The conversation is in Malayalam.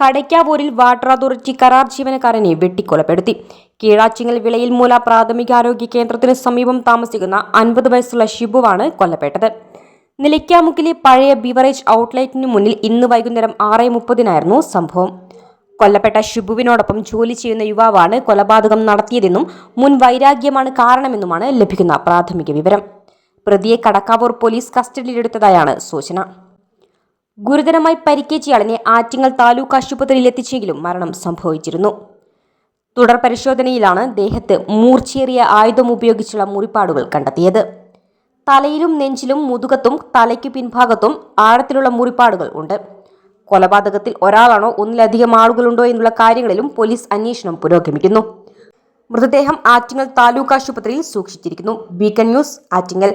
കടയ്ക്കാവൂരിൽ വാട്ടർ അതോറിറ്റി കരാർ ജീവനക്കാരനെ വെട്ടിക്കൊലപ്പെടുത്തി. കീഴാച്ചിങ്ങൽ വിളയിൽ മൂല പ്രാഥമികാരോഗ്യ കേന്ദ്രത്തിന് സമീപം താമസിക്കുന്ന അൻപത് വയസ്സുള്ള ഷിബുവാണ് കൊല്ലപ്പെട്ടത്. നിലയ്ക്കാമുക്കിലെ പഴയ ബിവറേജ് ഔട്ട്ലെറ്റിന് മുന്നിൽ ഇന്ന് വൈകുന്നേരം ആറ് മുപ്പതിനായിരുന്നു സംഭവം. കൊല്ലപ്പെട്ട ഷിബുവിനോടൊപ്പം ജോലി ചെയ്യുന്ന യുവാവാണ് കൊലപാതകം നടത്തിയതെന്നും മുൻ വൈരാഗ്യമാണ് കാരണമെന്നുമാണ് ലഭിക്കുന്ന പ്രാഥമിക വിവരം. പ്രതിയെ കടക്കാവൂർ പോലീസ് കസ്റ്റഡിയിലെടുത്തതായാണ് സൂചന. ഗുരുതരമായി പരിക്കേറ്റയാളിനെ ആറ്റിങ്ങൽ താലൂക്ക് ആശുപത്രിയിൽ എത്തിച്ചെങ്കിലും മരണം സംഭവിച്ചിരുന്നു. തുടർ പരിശോധനയിലാണ് ദേഹത്ത് മൂർച്ചേറിയ ആയുധം ഉപയോഗിച്ചുള്ള മുറിപ്പാടുകൾ കണ്ടെത്തിയത്. തലയിലും നെഞ്ചിലും മുതുകത്തും തലയ്ക്ക് പിൻഭാഗത്തും ആഴത്തിലുള്ള മുറിപ്പാടുകൾ ഉണ്ട്. കൊലപാതകത്തിൽ ഒരാളാണോ ഒന്നിലധികം ആളുകളുണ്ടോ എന്നുള്ള കാര്യങ്ങളിലും പോലീസ് അന്വേഷണം പുരോഗമിക്കുന്നു. മൃതദേഹം ആറ്റിങ്ങൽ താലൂക്ക് ആശുപത്രിയിൽ സൂക്ഷിച്ചിരിക്കുന്നു. Beacon news Attingal.